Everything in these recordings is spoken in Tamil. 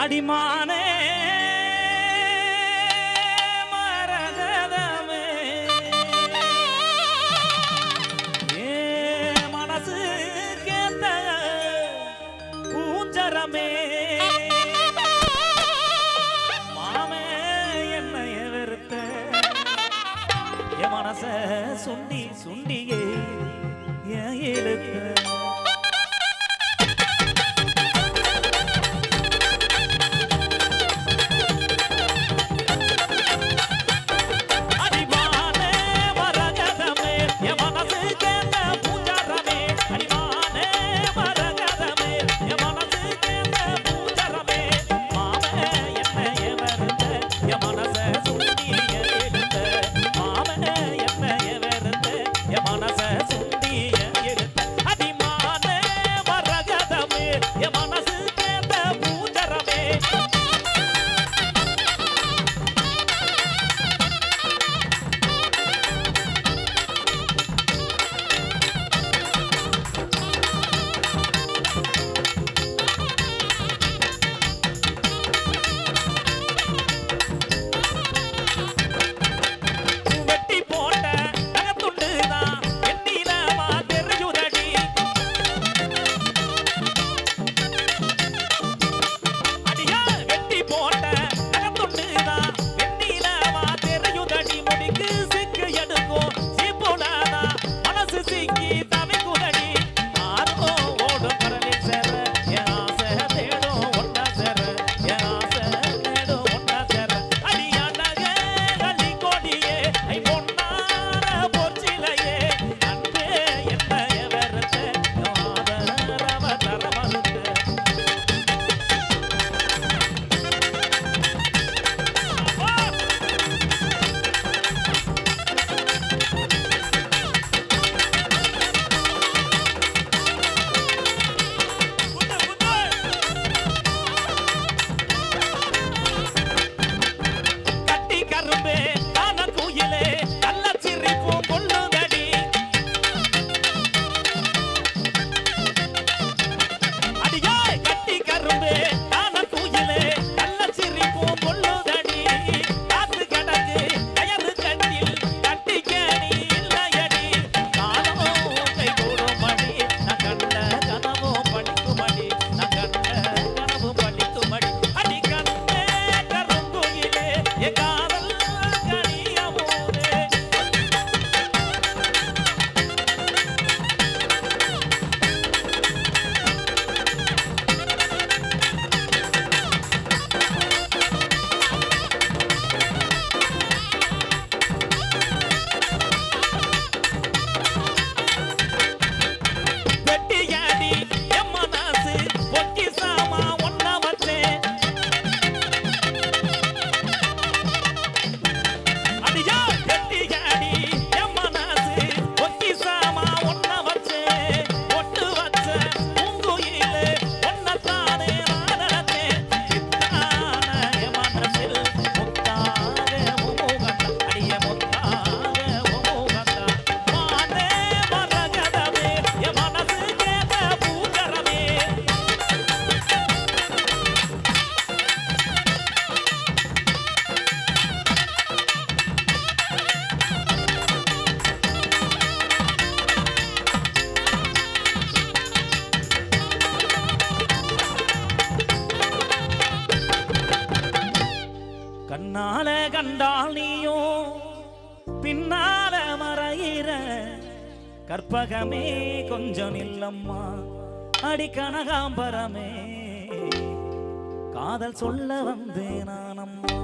அடிமானே மரகதமே. ஏ மனசு கேட்ட பூஞ்சரமே. மனமே என்னை வெறுத்த என் மனச சுண்டி சுண்டியே ஏன் இழுத்த. கண்டால் நீயும் பின்னால மறையிற கற்பகமே கொஞ்சம் இல்லம்மா. அடி கனகாம்பரமே. காதல் சொல்ல வந்தேன் நானம்மா.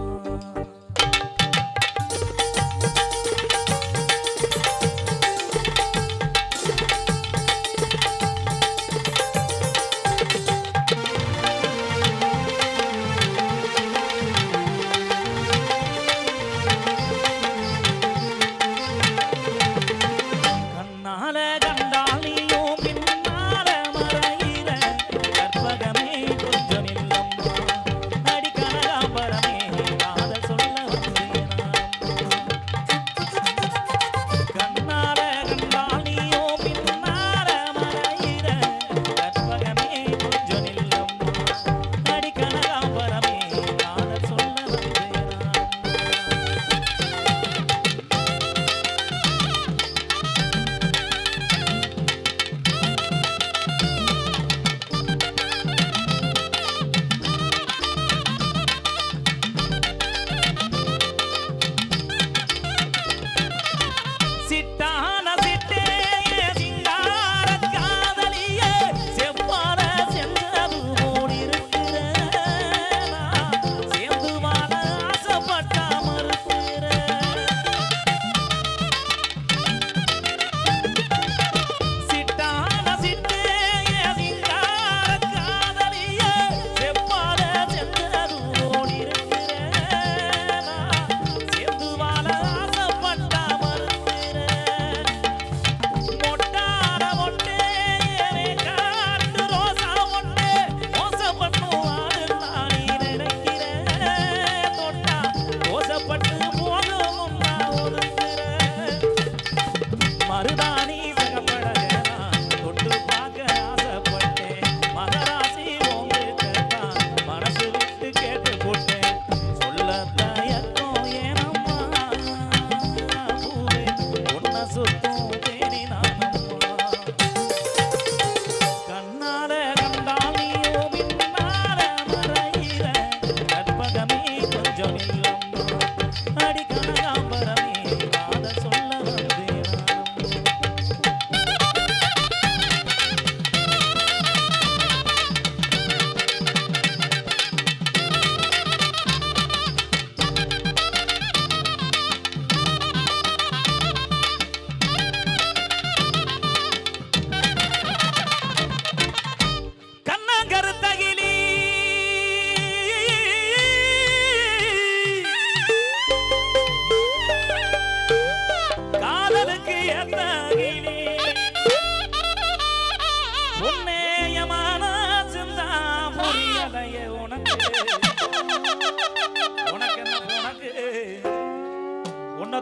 Americano.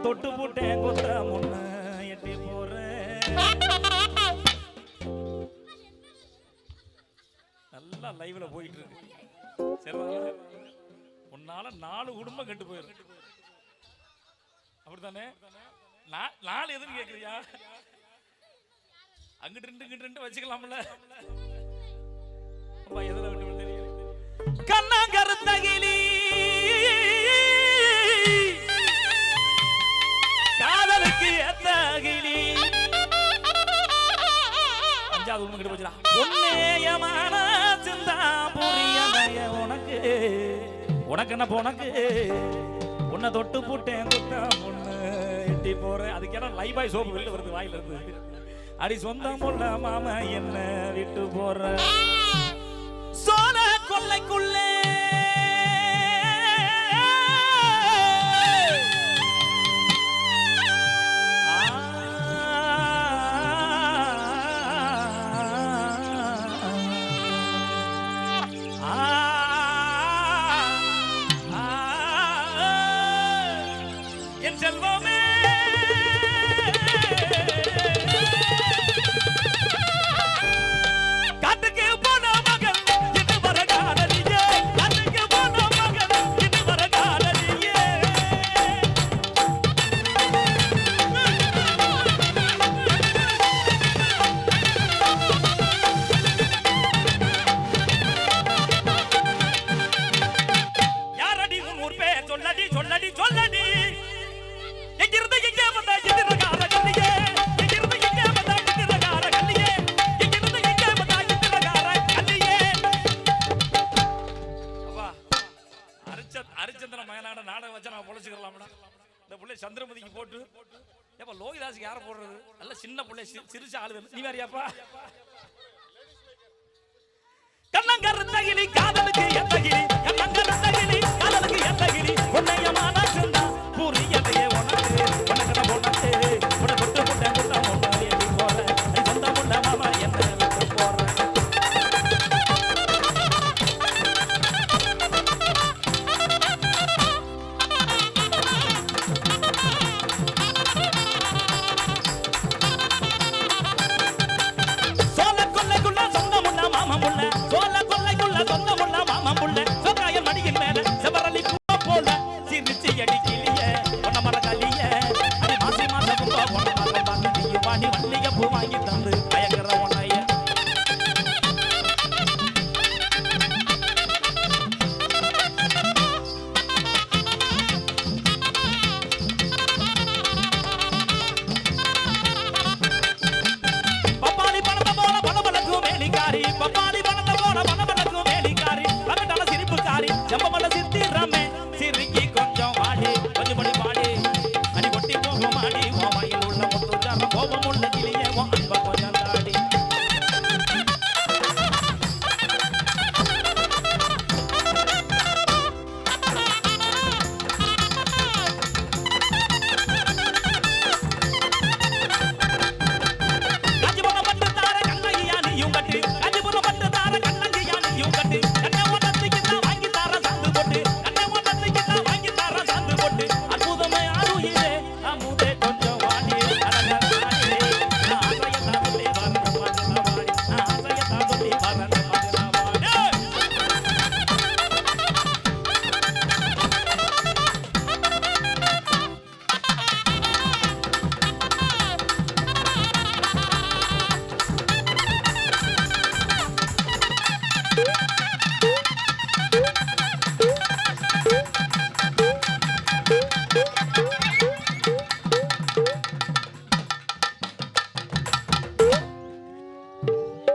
தொட்டு போட்டேன் கொத்த முன்ன எட்டி போறேன். நல்லா லைவ்ல போயிட்டு இருக்கு. சரி உன்னால நாலு குடும்பம் கெட்டு போயிரு அப்படித்தானே? நாலு எதுன்னு கேக்குறியா? அங்கிட்டு ரெண்டு இங்கிட்டு ரெண்டு வச்சுக்கலாம்ல. அப்பா எதுல விட்டு தெரியல. கண்ண அது உண்மை கிட்ட போச்சுடா உண்மையமான சிந்தா புரியலைய உனக்கு. உனக்கு என்ன உனக்கு? உன்னை தொட்டு போட்டேன் தொட்ட பொண்ணு எட்டி போறேன். அதுக்கு என்ன பாய் சோப்பு வெளில வருது வாயில இருந்து. அடி சொந்தம் பொண்ண மாமா என்ன விட்டு போற. சோழ கொல்லைக்குள்ளே